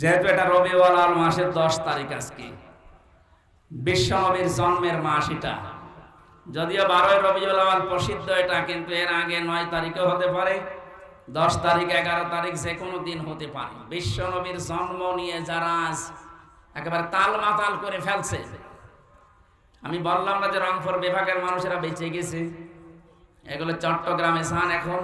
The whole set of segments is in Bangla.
যেহেতু এটা রবিউল আল মাসের দশ তারিখ আজকে, বিশ্বনবীর জন্মের মাস এটা। যদিও বারোই রবিউল আওয়াল প্রসিদ্ধ এটা, কিন্তু এর আগে নয় তারিখও হতে পারে, দশ তারিখ, এগারো তারিখ যে কোনো দিন হতে পারে। বিশ্বনবীর জন্ম নিয়ে যারা আজ একেবারে তাল মাতাল করে ফেলছে, আমি বললাম না যে রংপুর বিভাগের মানুষেরা বেঁচে গেছে, এগুলো চট্টগ্রামে সান এখন।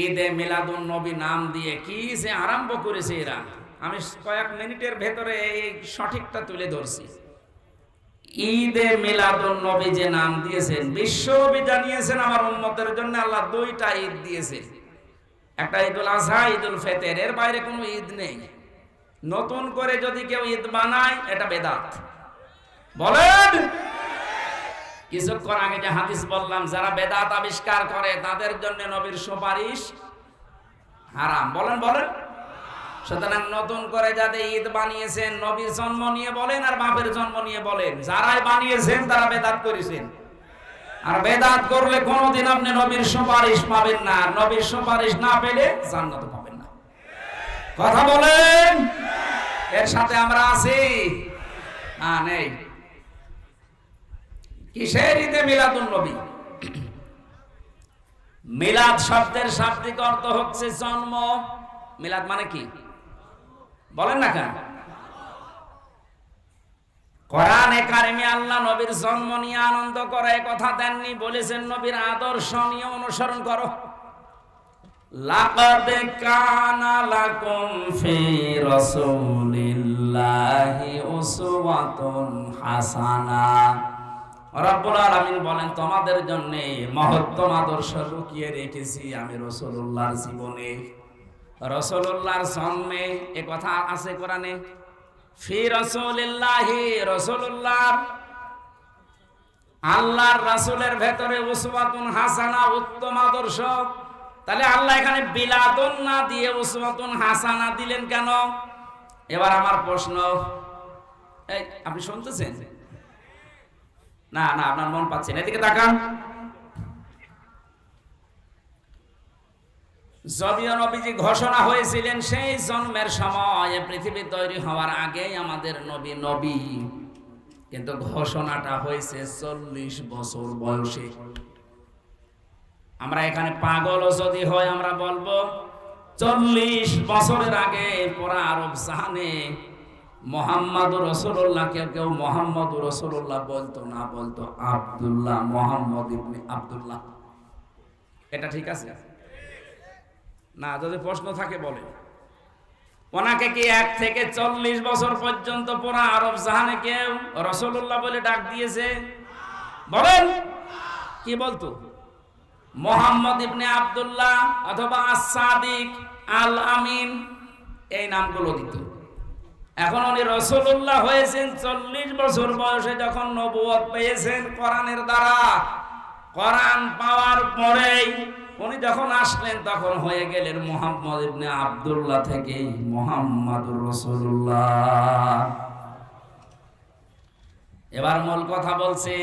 ঈদে মিলাদুন নবী নাম দিয়ে কি যে আরম্ভ করেছে এরা? আমি কয়েক মিনিটের ভেতরে এই সঠিকটা তুলে ধরছি। ঈদে মিলাদুন নবী যে নাম দিয়েছেন, বিশ্বনবী জানিয়েছেন আমার উম্মতের জন্য আল্লাহ দুইটা ঈদ দিয়েছে একটা ঈদুল আজহা, ঈদুল ফেতের। এর বাইরে কোনো ঈদ নেই। নতুন করে যদি কেউ ঈদ বানায়, এটা বেদাত। বলেন! কিছুক্ষণ আগে যে হাদিস বললাম, যারা বেদাত আবিষ্কার করে, তাদের জন্য নবীর সুপারিশ হারাম। বলেন বলেন। সুতরাং নতুন করে যাদের ঈদ বানিয়েছেন, নবীর জন্ম নিয়ে বলেন আর বাপের জন্ম নিয়ে বলেন। যারাই বানিয়েছেন, তারা বেদাত করেছেন। আর বেদাত করলে কোনোদিন আপনি নবীর সুপারিশ পাবেন না। আর নবীর সুপারিশ না পেলে জান্নাত পাবেন না। কথা বলেন? এর সাথে আমরা আছি? না নেই। কিসের ঈদে মিলাদুন নবী? মিলাদ শব্দের শাব্দিক অর্থ হচ্ছে জন্ম। মিলাদ মানে কি? বলেন না কেন? কোরআনে কারিমে আল্লাহ নবীর জন্ম নিয়ে আনন্দ করে কথা দেননি, বলেছেন নবীর আদর্শ নিয়ে অনুসরণ করো। লাকাদ কানা লাকুম ফি রাসূলিল্লাহি উসওয়াতুন হাসানা। রব্বুল বলেন, তোমাদের জন্য মহত্তম আদর্শ লুকিয়ে রেখেছি আমি রাসূলুল্লাহর জীবনে। রাসূলুল্লাহর জন্মে এ কথা আছে কোরআনে, ফি আল্লাহর ভেতরে হাসানা, উত্তম আদর্শ। তাহলে আল্লাহ এখানে বিলাদন না দিয়ে উসওয়াতুন হাসানা দিলেন কেন? এবার আমার প্রশ্ন, এই আপনি শুনতেছেন? না না, আপনার মন পাচ্ছেন এদিকে তাকান। যদিও নবীজি ঘোষণা হয়েছিলেন, সেই জন্মের সময় পৃথিবী তৈরি হওয়ার আগেই আমাদের নবী নবী। কিন্তু ঘোষণাটা হয়েছে চল্লিশ বছর বয়সে। আমরা এখানে পাগল যদি হয়, আমরা বলব, চল্লিশ বছরের আগে পরা আরব জাহানে মোহাম্মদ রসুল্লাহ কেউ কেউ মোহাম্মদ রসুল্লাহ বলতো, না বলতো, আব্দুল্লাহ, মোহাম্মদ ইবনে আব্দুল্লাহ। এটা ঠিক আছে? না, যদি প্রশ্ন থাকে বলে ওনাকে কি এক থেকে চল্লিশ বছর পর্যন্ত পুরা আরব জাহানে কেউ রসুল্লাহ বলে ডাক দিয়েছে? বলেন। কি বলতো? মোহাম্মদ ইবনে আব্দুল্লাহ অথবা আসাদিক আল আমিন এই নামগুলো দিত। এখন উনি রসুল্লাহ হয়েছেন চল্লিশ বছর বয়সে যখন নবুয়ত পেয়েছেন কোরআনের দ্বারা। কোরআন পাওয়ার পরেই উনি যখন আসলেন, তখন হয়ে গেলেন মোহাম্মদ ইবনে আব্দুল্লাহ থেকে মোহাম্মদুর রসুল্লাহ এবার মূল কথা বলছি,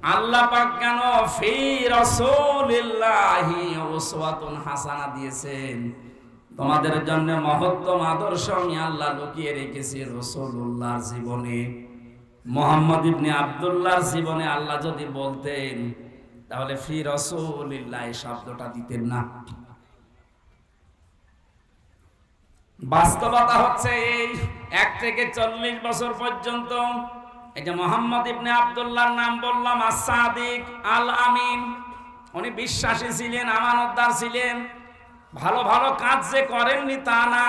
আল্লাহ পাক কেন ফি রাসূলিল্লাহি উসওয়াতুন হাসানা দিয়েছেন? তোমাদের জন্য মহত্তম আদর্শ আমি আল্লাহ লুকিয়ে রেখেছি রসুল্লাহর জীবনে। মোহাম্মদ ইবনে আব্দুল্লাহর জীবনে আল্লাহ যদি বলতেন, তাহলে ফি রসুলিল্লাহ এই শব্দটা দিতেন না। বাস্তবতা হচ্ছে এই, এক থেকে চল্লিশ বছর পর্যন্ত এই যে মোহাম্মদ ইবনে আবদুল্লাহর নাম বললাম আসাদিক আল আমিন উনি বিশ্বাসী ছিলেন, আমানতদার ছিলেন। ভালো ভালো কাজ যে করেননি তা না,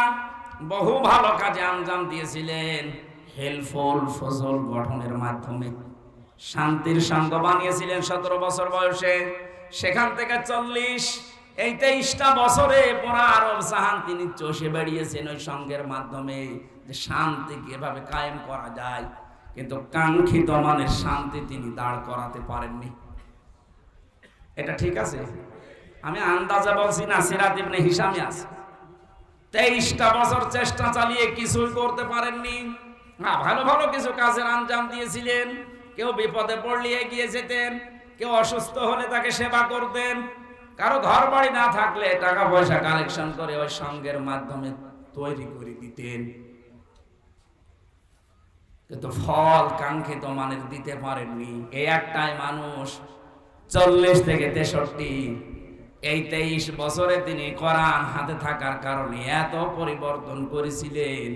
বহু ভালো কাজে আঞ্জাম দিয়েছিলেন। হেলফুল ফজল গঠনের মাধ্যমে শান্তির সঙ্গ বানিয়েছিলেন সতেরো বছর বয়সে। সেখান থেকে চল্লিশ, এই তেইশটা বছরে পড়া আরব জাহান তিনি চষে বেড়িয়েছেন ওই সঙ্গের মাধ্যমে যে শান্তি কীভাবে কায়েম করা যায়। কিন্তু কাঙ্ক্ষিত মানের শান্তি তিনি দাঁড় করাতে পারেননি। এটা ঠিক আছে? আমি আন্দাজে বলছি না, সিরাত ইবনে হিসামে আছে। তেইশটা বছর চেষ্টা চালিয়ে কিছুই করতে পারেননি। না, ভালো ভালো কিছু কাজের আঞ্জাম দিয়েছিলেন। কেউ বিপদে পড়লে এগিয়ে যেতেন, কেউ অসুস্থ হলে তাকে সেবা করতেন। কারও ঘর বাড়ি না থাকলে টাকা পয়সা কালেকশন করে ওই সঙ্গের মাধ্যমে তৈরি করে দিতেন। কিন্তু ফল কাঙ্ক্ষিত মানের দিতে পারেননি। এই একটাই মানুষ, চল্লিশ থেকে তেষট্টি এই তেইশ বছরে তিনি কোরআন হাতে থাকার কারণে এত পরিবর্তন করেছিলেন,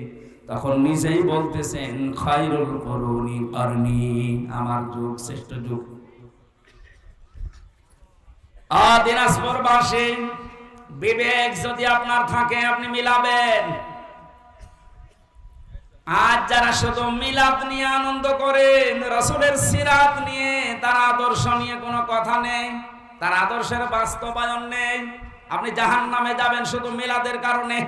তখন নিজেই বলতেছেন করুনি আমার যুগ, শ্রেষ্ঠ যুগ। দিনাজপুরবাসী বিবেক যদি আপনার থাকে, আপনি মিলাবেন। আজ যারা শুধু মিলাদ নিয়ে আনন্দ করেন, রসুলের সিরাত নিয়ে তারা আদর্শ নিয়ে কোনো কথা নেই। তার আদর্শের বাস্তবায়ন নেই। আপনি জাহান নামে যাবেন শুধু মিলাদের কারণে।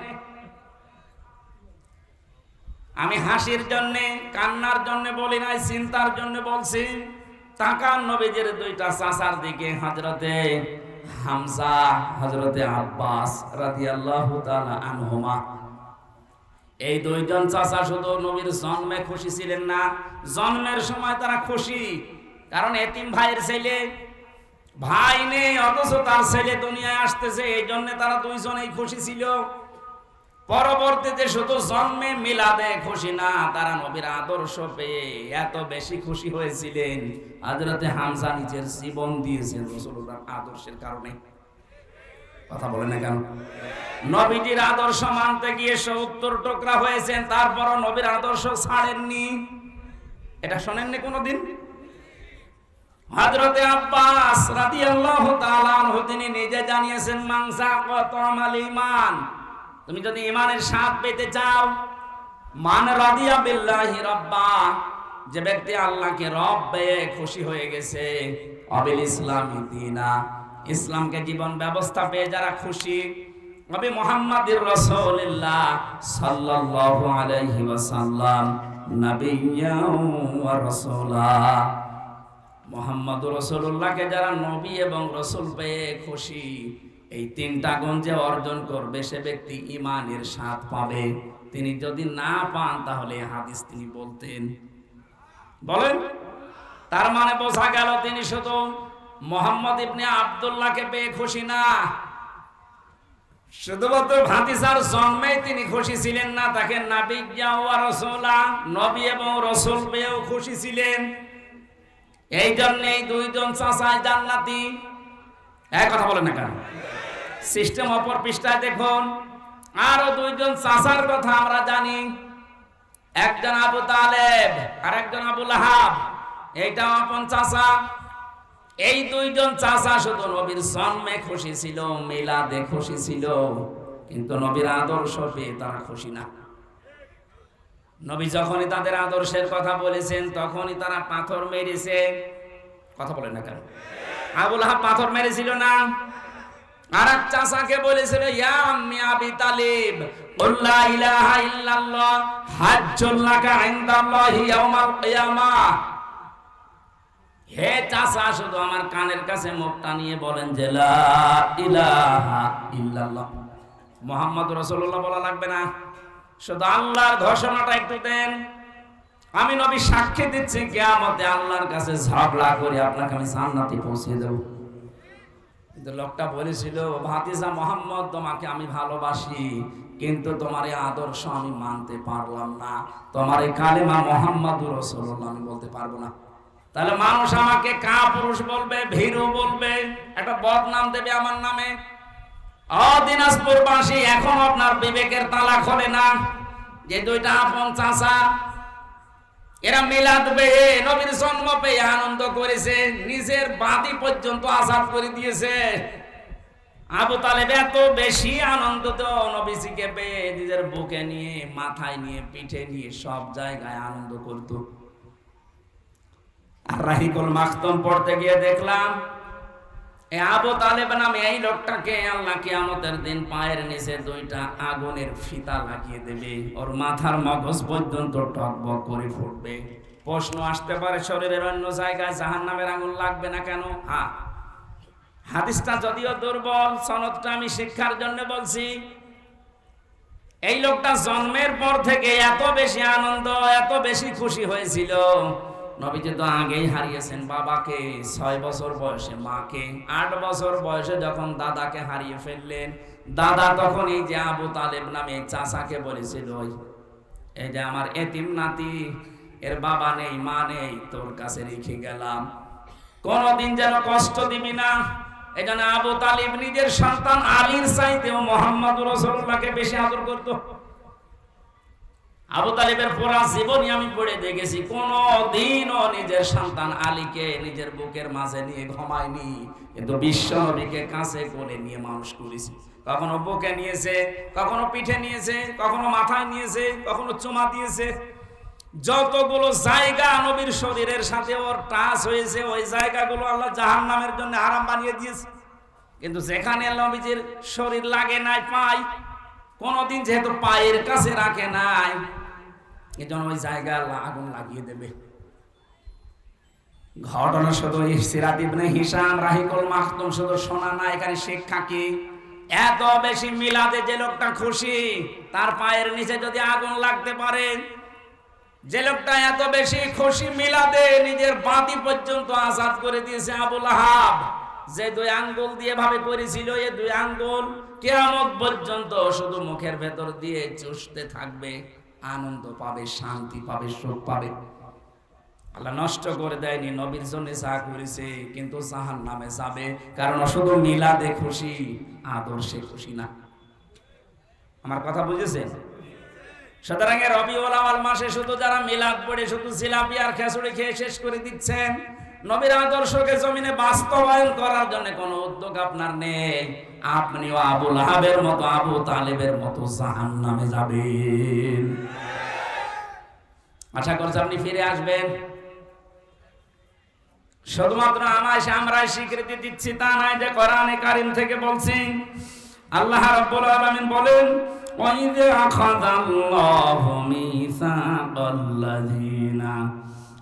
আমি হাসির জন্য, কান্নার জন্য বলি নাই, চিন্তার জন্য বলছি, তাকান নবীজের দুইটা দিকে হজরতে আব্বাস এই দুইজন চাচা শুধু নবীর জন্মে খুশি ছিলেন না, জন্মের সময় তারা খুশি, কারণ এতিম ভাইয়ের ছেলে ভাই নেই অথচ তার ছেলে দুনিয়ায় আসতেছে, এই জন্য তারা দুইজনেই খুশি ছিল। পরবর্তীতে শুধু জন্মে মিলাদে খুশি না, তারা নবীর আদর্শ পেয়ে এত বেশি খুশি হয়েছিলেন। হাজরতে হামজা নিজের জীবন দিয়েছেন রসুল্লাহ আদর্শের কারণে। কথা বলে না কেন? নবীজির আদর্শ মানতে গিয়ে সত্তর টুকরা হয়েছেন, তারপরও নবীর আদর্শ ছাড়েননি। এটা শোনেননি কোনোদিন? হযরতে আব্বাস রাদিয়াল্লাহু তাআলা আনহু, তিনি নিজে জানিয়েছেন, মাংসা কত আমাল ঈমান? তুমি যদি ঈমানের স্বাদ পেতে চাও, মান রাদিয়া বিল্লাহি রাব্বা, যে ব্যক্তি আল্লাহকে রব পেয়ে খুশি হয়ে গেছে, অবিল ইসলামী দিনা। ইসলামকে জীবন ব্যবস্থা পেয়ে যারা খুশি, নবী মুহাম্মাদুর রাসূলুল্লাহ সাল্লাল্লাহু আলাইহি ওয়াসাল্লাম, নাবিয়্যা ওয়া রাসূলা। মোহাম্মদ রসুল্লাহকে যারা নবী এবং রসুল পেয়ে খুশি, এই তিনটা গুণ যে অর্জন করবে, সে ব্যক্তি ইমানের স্বাদ পাবে। তিনি যদি না পান, তাহলে হাদিস তিনি বলতেন। বলেন, তার মানে বোঝা গেল তিনি শুধু মোহাম্মদ ইবনে আব্দুল্লাহকে পেয়ে খুশি না। শুধুমাত্র ভাতিসার জন্মেই তিনি খুশি ছিলেন না, তাকে নাবিজ্ঞা ওয়া রসুলা, নবী এবং রসুল পেয়েও খুশি ছিলেন। এই জন্যই দুইজন চাষায় জান্নাতি। এক কথা বলেন না কেন? সিস্টেম অপর পৃষ্ঠায় দেখুন, আরও দুইজন চাষার কথা আমরা জানি। একজন আবু তালেব আর একজন আবু লাহাব এইটা আপন চাষা এই দুইজন চাষা শুধু নবীর জন্মে খুশি ছিল, মিলাদে খুশি ছিল, কিন্তু নবীর আদর্শ পেয়ে তারা খুশি না। নবী যখনই তাদের আদর্শের কথা বলেছেন, তখনই তারা পাথর মেরেছে। কথা বলেন না কেন? আবুল হাব পাথর মেরেছিল না? আর এক চাষাকে বলেছিল, ইয়া আবি তালিব ইলাহা ইল্লাল্লাহ ইনদাল্লাহি ইয়াউমাল হে শুধু আমার কানের কাছে মুখটা নিয়ে বলেন যে, লা ইলাহা ইল্লাল্লাহ। মোহাম্মদ রাসূলুল্লাহ বলা লাগবে না। শুধু আল্লাহর ঘোষণাটা একটু দেন। আমি নবী সাক্ষী দিচ্ছি, কিয়ামতে আল্লাহর কাছে ঝগড়া করে আপনাকে আমি জান্নাতে পৌঁছে দেব। কিন্তু লোকটা বলেছিল, ভাতিজা মোহাম্মদ, তোমাকে আমি ভালোবাসি, কিন্তু তোমার এই আদর্শ আমি মানতে পারলাম না। তোমার এই কালিমা মোহাম্মদুর রাসূলুল্লাহ, আমি বলতে পারব না। তাহলে মানুষ আমাকে কা পুরুষ বলবে, ভীরু বলবে, একটা বদনাম দেবে আমার নামে। অদিনাজপুরবাসী এখন আপনার বিবেকের তালা খোলে না। যে দুইটা আপন চাষা এরা মিলাদ পেয়ে, নবীর জন্ম পেয়ে আনন্দ করেছে, নিজের বাদি পর্যন্ত আজাদ করে দিয়েছে। আবু তালেব এত বেশি আনন্দ তো নবীজিকে পেয়ে নিজের বুকে নিয়ে, মাথায় নিয়ে, পিঠে নিয়ে সব জায়গায় আনন্দ করত। আর রাহিকুল মাখতম পড়তে গিয়ে দেখলাম আবু তালেব নামে এই লোকটাকে আল্লাহ কিয়ামতের দিন পায়ের নিচে দুইটা আগুনের ফিতা লাগিয়ে দেবে। ওর মাথার মগজ পর্যন্ত টকবক করে ফুটবে। প্রশ্ন আসতে পারে, শরীরের অন্য জায়গায় জাহান নামের আগুন লাগবে না কেন? হ্যাঁ হাদিসটা যদিও দুর্বল, সনদটা আমি শিক্ষার জন্য বলছি। এই লোকটা জন্মের পর থেকে এত বেশি আনন্দ, এত বেশি খুশি হয়েছিল। নবীজি তো আগেই হারিয়েছেন বাবাকে ছয় বছর বয়সে, মাকে আট বছর বয়সে যখন দাদাকে হারিয়ে ফেললেন, দাদা তখন এই যে আবু তালেব নামে চাচাকে বলেছিল এই যে আমার এতিম নাতি, এর বাবা নেই, মা নেই, তোর কাছে রেখে গেলাম। কোনদিন যেন কষ্ট দিবি না। এই জন্য আবু তালিব নিজের সন্তান আলীর চাইতেও মোহাম্মদ রসুল্লাহকে বেশি আদর করত। আবু তালিবের পুরা জীবনই আমি পড়ে দেখেছি। কোন দিনও নিজের সন্তান আলীকে নিজের বুকের মাঝে নিয়ে ঘুমায়নি। কিন্তু বিশ্ব নবীকে কাছে করে নিয়ে মানুষ করেছি। কখনো বুকে নিয়েছে, কখনো পিঠে নিয়েছে, কখনো মাথায় নিয়েছে, কখনো চুমা দিয়েছে। যতগুলো জায়গা নবীর শরীরের সাথে ওর টাচ হয়েছে, ওই জায়গাগুলো আল্লাহ জাহান নামের জন্য আরাম বানিয়ে দিয়েছে। কিন্তু যেখানে নবীজির শরীর লাগে নাই পাই কোনদিন যেহেতু পায়ের কাছে রাখে নাই এজন্য ওই জায়গা আগুন লাগিয়ে দেবে। ঘটনা শুধু সিরাত ইবনে হিসাম রাহিকুল মাহতুম শুধু শোনা না, এখানে শিক্ষা কি? এত বেশি মিলাদে যে লোকটা খুশি, তার পায়ের নিচে যদি আগুন লাগতে পারে, যে লোকটা এত বেশি খুশি মিলাদে নিজের বাতি পর্যন্ত আজাদ করে দিয়েছে আবুল আহাব। যে দুই আঙ্গুল দিয়ে ভাবে করেছিল এই দুই আঙ্গুল কেয়ামত পর্যন্ত শুধু মুখের ভেতর দিয়ে চুষতে থাকবে। আনন্দ পাবে, শান্তি পাবে, সুখ পাবে। আল্লাহ নষ্ট করে দেয়নি, নবীর জন্য যা করেছে, কিন্তু জাহান নামে যাবে। কারণ শুধু মিলাদে খুশি, আদর্শে খুশি না। আমার কথা বুঝেছেন? সুতরাং রবিউল আওয়াল মাসে শুধু যারা মিলাদ পড়ে, শুধু আর খেসুড়ি খেয়ে শেষ করে দিচ্ছেন, নবীর আদর্শকে জমিনে বাস্তবায়ন করার জন্য কোনো উদ্যোগ আপনার নেই। আপনিও আবুল হাবের মতো, আবু তালেবের মতো জাহান নামে যাবেন। আশা করছি আপনি ফিরে আসবেন। শুধুমাত্র আমায় আমরা স্বীকৃতি দিচ্ছি, তা নাই যে কোরআনে কারিম থেকে বলছি। আল্লাহ রাব্বুল আলামিন বলেন ওয়াইদা আখাযাল্লাহু মিসাকাল্লাযিনা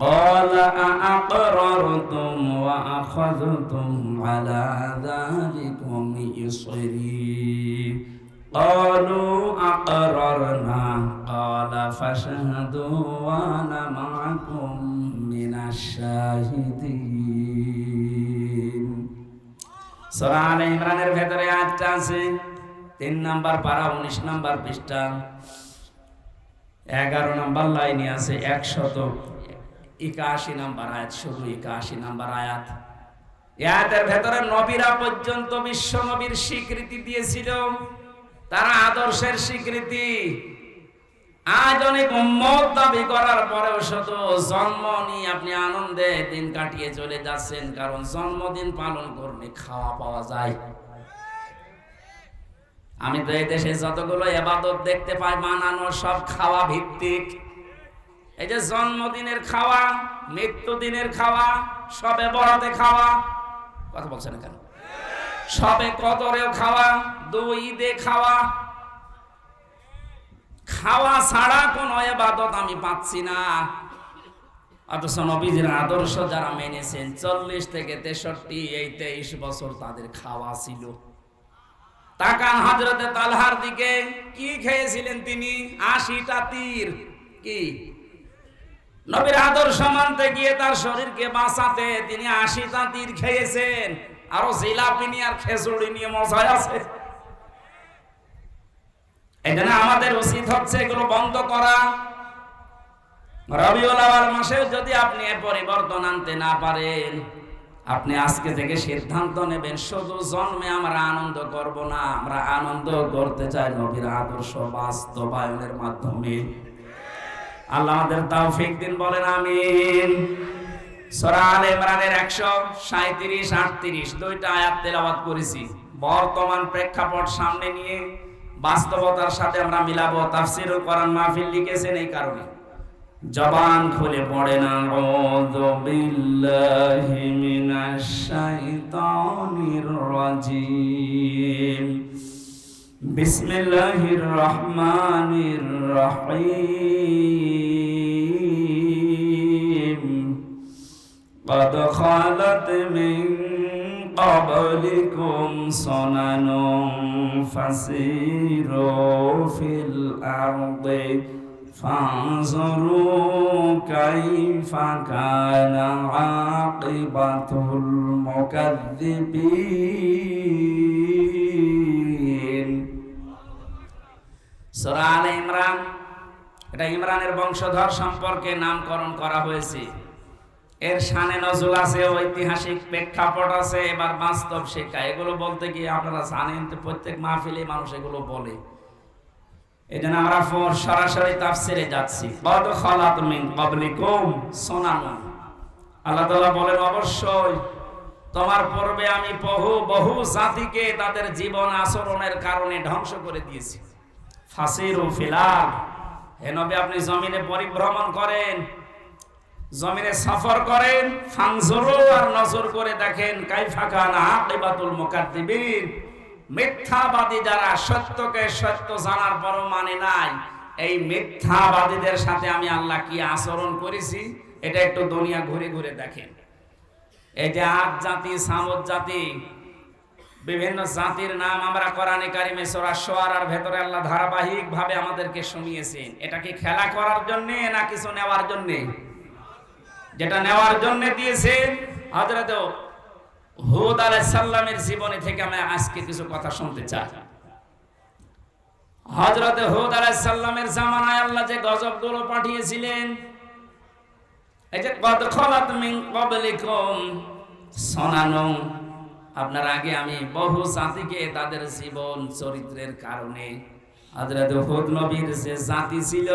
قال أأقررتم وأخذتم على ذلكم إصري قالوا أقررنا قال فاشهدوا وأنا معكم من الشاهدين সূরা আলে ইমরানের ভেতরে আয়াতটা আছে তিন নাম্বার পারা উনিশ নাম্বার পৃষ্ঠা এগারো নাম্বার লাইনে আছে একশত একাশি নাম্বার আয়াত, শুধু একাশি নাম্বার আয়াত। আয়াতের ভেতরে নবীরা পর্যন্ত বিশ্ব নবীর স্বীকৃতি দিয়েছিল। তারা আদর্শের স্বীকৃতি। আজ অনেক দাবি করার পরেও শুধু জন্ম নিয়ে আপনি আনন্দে দিন কাটিয়ে চলে যাচ্ছেন, কারণ জন্মদিন পালন করলে খাওয়া পাওয়া যায়। আমি তো এই দেশে যতগুলো এবাদত দেখতে পাই বানানো সব খাওয়া ভিত্তিক। এই যে জন্মদিনের খাওয়া, মৃত্যুদিনের খাওয়া, সবে বড়তে খাওয়া, কথা বলছেন কেন? সবে কদরেও খাওয়া, দুই ঈদে খাওয়া। খাওয়া ছাড়া কোনো এবাদত আমি পাচ্ছি না। অথচ নবীজির আদর্শ যারা মেনেছেন, চল্লিশ থেকে তেষট্টি, এই তেইশ বছর তাদের খাওয়া ছিল। তাকান হজরতে তালহার দিকে, কি খেয়েছিলেন তিনি? আশিটা তীর। কি? নবীর আদর্শ মানতে গিয়ে তার শরীরকে বাঁচাতে তিনি আশিটা তীর খেয়েছেন। আরও জিলাপি নিয়ে আর খেজুড়ি নিয়ে মজায় আছে। এখানে আমাদের উচিত হচ্ছে এগুলো বন্ধ করা। রবিউল মাসে যদি আপনি পরিবর্তন আনতে না পারেন, আপনি আজকে থেকে সিদ্ধান্ত নেবেন, শুধু জন্মে আমরা আনন্দ করব না, আমরা আনন্দ করতে চাই নবীর আদর্শ বাস্তবায়নের মাধ্যমে। আল্লাহ আমাদের তৌফিক দিন বলেন, আমিন। সূরা আলে ইমরানের 137 38 দুইটা আয়াত তেলাওয়াত করেছি। বর্তমান প্রেক্ষাপট সামনে নিয়ে বাস্তবতার সাথে আমরা মিলাবো। তাফসিরুল কোরআন মাহফিল লিখেছেন এই কারণে। জবান খুলে পড়ে না। আউযু বিল্লাহি মিনাশ শাইতানির রাজিম। بسم الله الرحمن الرحيم قد خلت من قبلكم سنن فسيروا في الأرض فانظروا كيف كان عاقبة المكذبين ইমরান। এটা ইমরানের বংশধর সম্পর্কে নামকরণ করা হয়েছে। এর নজুল আছে, ঐতিহাসিক প্রেক্ষাপট আছে, এবার বাস্তব এগুলো বলতে গিয়ে আপনারা জানেন তো, প্রত্যেক মাহফিলে মানুষ এগুলো বলে। এই জন্য আমরা সরাসরি তাফসিরে যাচ্ছি। কদ খালাত মিন আল্লাহ বলেন, অবশ্যই তোমার পূর্বে আমি বহু বহু জাতিকে তাদের জীবন আচরণের কারণে ধ্বংস করে দিয়েছি। ফাসিরু ফিলাল হে নবী, আপনি জমিনে পরিভ্রমণ করেন, জমিনে সফর করেন ফাংজরু আর নজর করে দেখেন, কাইফা কান আকিবাতুল মুকাদ্দিবিন। মিথ্যাবাদী যারা সত্যকে সত্য জানার পরও মানে নাই, এই মিথ্যাবাদীদের সাথে আমি আল্লাহ কি আচরণ করেছি, এটা একটু দুনিয়া ঘুরে ঘুরে দেখেন। এই যে আট জাতি, সামদ জাতি বিভিন্ন জাতির নাম আমরা কোরআনে কারিমে সূরা শুআরার ভেতরে আল্লাহ ধারাবাহিক ভাবে আমাদেরকে শুনিয়েছেন। এটা কি খেলা করার জন্য না কিছু নেওয়ার জন্যে? যেটা নেওয়ার জন্য দিয়েছে হযরত হুদ আলাইহিস সালামের জীবনী থেকে আমি আজকে কিছু কথা শুনতে চাই। হযরত হুদ আলাইহিস সালামের জামানায় আল্লাহ যে গজবগুলো পাঠিয়েছিলেন, এই যে কদ খলাত মিন ক্বাবলিকুম সনানু আপনার আগে আমি বহু জাতিকে তাদের জীবন চরিত্রের কারণে নবীর যে জাতি ছিল,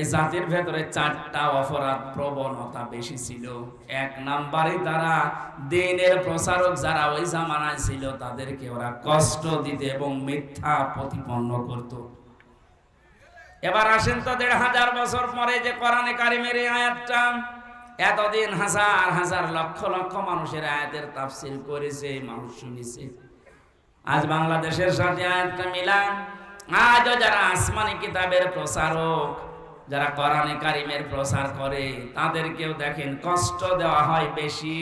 এ জাতির ভেতরে চারটা অপরাধ প্রবণতা বেশি ছিল। এক নাম্বারে তারা দিনের প্রচারক যারা ওই জামানায় ছিল, তাদেরকে ওরা কষ্ট দিতে এবং মিথ্যা প্রতিপন্ন করত। এবার আসেন তো দেড় হাজার বছর পরে যে কোরআনে কারিমের এই আয়াতটা। এতদিন হাজার হাজার লক্ষ লক্ষ মানুষের আয়াতের তাফসির করেছে, মানুষ শুনেছে। আজ বাংলাদেশের সাথে আয়াতটা মিলান। আজও যারা আসমানি কিতাবের প্রচারক যারা কোরআনে কারিমের প্রচার করে, তাদেরকেও দেখেন কষ্ট দেওয়া হয় বেশি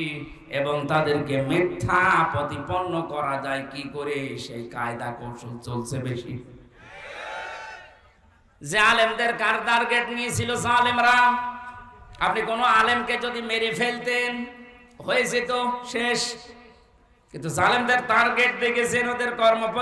এবং তাদেরকে মিথ্যা প্রতিপন্ন করা যায় কি করে? সেই কায়দা কৌশল চলছে বেশি। যে আলেমদের কার টার্গেট নিয়েছিল জালেমরা আপনি কোনো আলেমকে যদি মেরে ফেলতেন হয়ে যেত শেষ। কিন্তু জালেমদের টার্গেট দেখেছেন ওদের কর্মপদ্ধতি